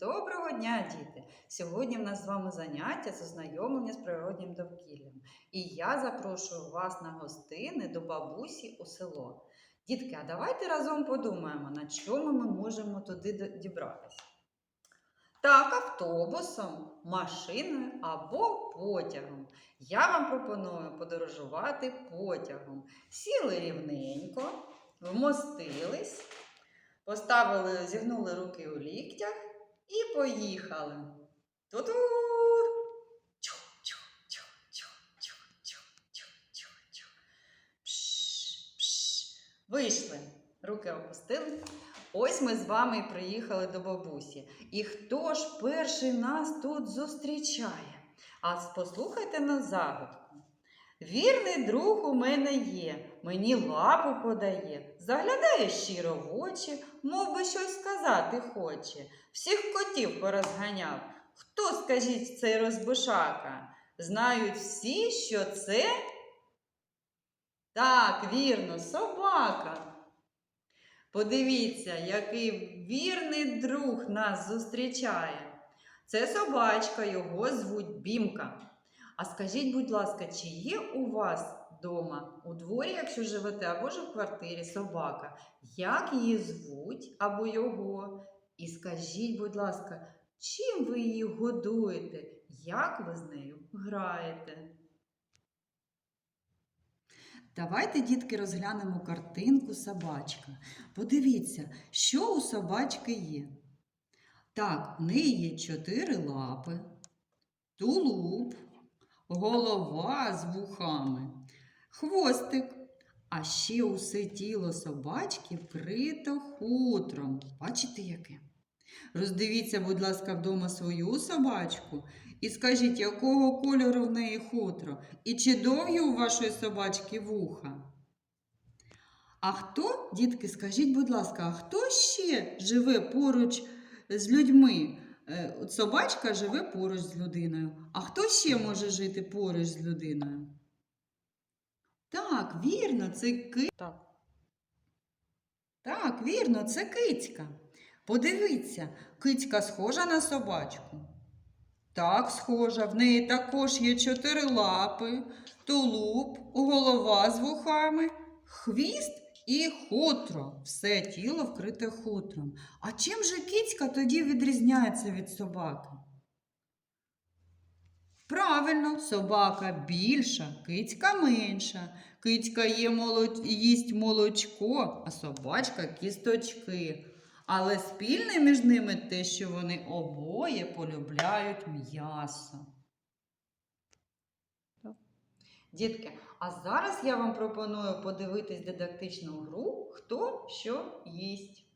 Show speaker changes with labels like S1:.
S1: Доброго дня, діти! Сьогодні в нас з вами заняття з ознайомлення з природнім довкіллям. І я запрошую вас на гостини до бабусі у село. Дітки, а давайте разом подумаємо, на чому ми можемо туди дібратися. Так, автобусом, машиною або потягом. Я вам пропоную подорожувати потягом. Сіли рівненько, вмостились, поставили, зігнули руки у ліктях і поїхали. Ту-ту! Вийшли, руки опустили. Ось ми з вами і приїхали до бабусі. І хто ж перший нас тут зустрічає? А послухайте на загадку. Вірний друг у мене є, мені лапу подає, заглядає щиро в очі, мов би щось сказати хоче. Всіх котів порозганяв. Хто, скажіть, цей розбишака? Знають всі, що це? Так, вірно, собака. Подивіться, який вірний друг нас зустрічає. Це собачка, його звуть Бімка. А скажіть, будь ласка, чи є у вас вдома у дворі, якщо живете, або ж в квартирі собака? Як її звуть або його? І скажіть, будь ласка, чим ви її годуєте? Як ви з нею граєте? Давайте, дітки, розглянемо картинку собачка. Подивіться, що у собачки є. Так, в неї є чотири лапи, тулуб, голова з вухами, хвостик. А ще усе тіло собачки вкрито хутром. Бачите яке? Роздивіться, будь ласка, вдома свою собачку і скажіть, якого кольору в неї хутро, і чи довгі у вашої собачки вуха? А хто, дітки, скажіть, будь ласка, а хто ще живе поруч з людьми? Е, Собачка живе поруч з людиною. А хто ще може жити поруч з людиною? Так, вірно, це ки... Так. так, вірно, це кицька. Подивіться, кицька схожа на собачку. Так, схожа. В неї також є чотири лапи, тулуб, голова з вухами, хвіст і хутро. Все тіло вкрите хутром. А чим же кицька тоді відрізняється від собаки? Правильно, собака більша, кицька менша. Кицька є молоч... їсть молочко, а собачка кісточки. Але спільне між ними те, що вони обоє полюбляють м'ясо. Дітки, а зараз я вам пропоную подивитись дидактичну гру Хто що їсть.